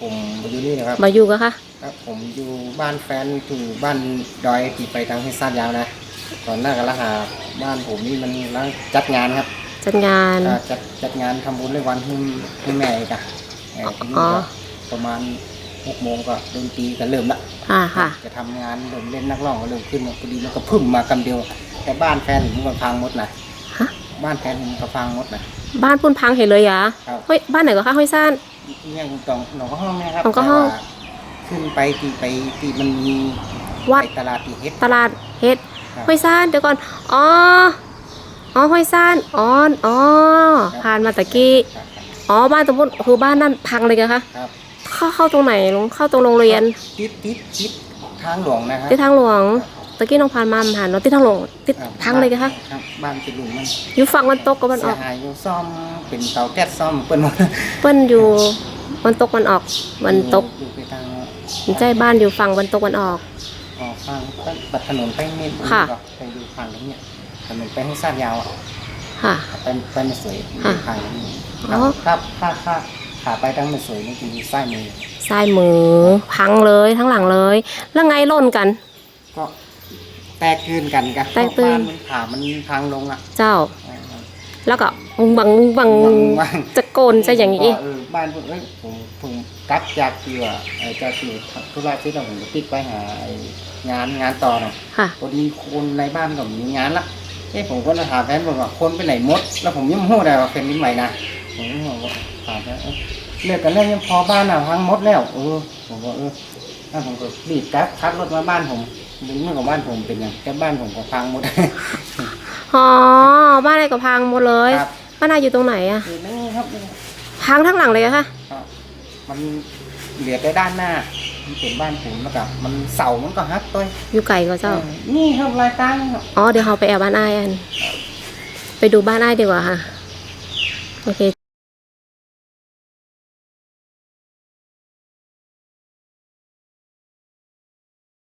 ผมอยู่นี่นะครับ มาอยู่ก็ค่ะครับ ผมอยู่บ้านแฟนอยู่บ้านดอยที่ไปทางให้ซาดยาวนะตอนหน้ากำลังหาบ้านผมนี่มันกำลังจัดงานครับ จัดงานอ่าจัดจัดงานทำบุญในวันให้ให้แม่อีกอะเอ่อทีนี้อ๋อก็ประมาณหกโมงก็ดนตรีก็เริ่มละ อ่าค่ะ จะทำงานเริ่มเล่นนักร้องก็เริ่มขึ้นพอดีมันก็พึ่มมากันเดียว แต่บ้านแฟนผมก็พังหมดนะฮะ บ้านแฟนผมก็พังหมดนะ บ้านปุ่นพังเห็นเลยเหรอะครับ เฮ้ยบ้านไหนก็คะห้วยซ่าน เนี่ยคุณตองหนองก็ห้องเนี่ยครับหนองก็ห้อง แต่ว่าขึ้นไปที่ไปที่มันมีวัด ไปตลาดที่เฮ็ด ตลาดเฮ็ดครับ ห้วยซ่านเดี๋ยวก่อน อ๋อ อ๋อห้วยซ่านอ๋ออ๋อ ผ่านมาตะกี้ ครับอ๋อ บ้านสมมติคือบ้านนั่นพังเลยกันคะ ครับเข้าเข้าตรงไหนลุงเข้าตรงโรงเรียนติดติดติดทางหลวงนะครับ ที่ทางหลวง ตะกี้น้องผ่านมาผ่านเนาะที่ทางหลวงติดครับพังเลยกันคะครับบ้านติดหลุมมันอยู่ฝั่งวันตกกับวันอเสีอยกหายอยู่ซ่อมเป็นเตาแก๊สซ่อมเปิ้นหมดเปิ้นอยู่วันตกวันออกวันตกอยู่ไปทางใจบ้านอยู่ฝั่งวันตกวันออกออกฟังปัดถนนไปเมนค่ะไปดูฝั่งตรงเนี้ยถนนไปให้สั้นยาวอะค่ะไปไปไม่สวยค่ะทางนี้อ๋อครับถ้าถ้าขาไปทางไม่สวยนี่คือซ้ายมือซ้ายมือพังเลยทั้งหลังเลย แล้วไงล่นกัน ก็ แตกตื่นกันกันแตกตื่นบ้ามันขามันพังลงอะเจ้า เออแล้วก็งบังบังว่างจะโกนจะอย่างนี้นี้บ้านผมเอ้ยผมผมกลับจากเกี่ยวไอ้จากที่ธุระที่เราผมจะติดไปหาไอ้งานงานต่อเนาะ ค่ะ พอดีคนในบ้านก็มีงานละเอ้ผมก็เลยถามแฟนบอกว่าคนไปไหนหมด แล้วผมยังไม่รู้ได้ว่าเป็นนิดใหม่นะ ผมก็บอกว่าถามแฟนเอ้ยเลิกกันแล้วยังพอบ้านอะพังหมดแล้ว เออ ผมก็เออถ้าผมก็รีบกลับขับรถมาบ้านผม ดูเมื่อกับบ้านผมเป็นยังแต่บ้านผมก็พังหมด อ๋อบ้านอะไรก็พังหมดเลยครับ บ้านนายอยู่ตรงไหนอะคือนี่ครับพังทั้งหลังเลยอะค่ะครับ มันเหลือแต่ด้านหน้า มันเป็นบ้านผมแล้วก็มันเสามันก็ฮักตัวอยู่ไกลก็เจ้าเออนี่ครับลายตั้งครับอ๋อเดี๋ยวเราไปแอบบ้านอ้ายอัน ไปดูบ้านอ้ายดีกว่าค่ะ โอเค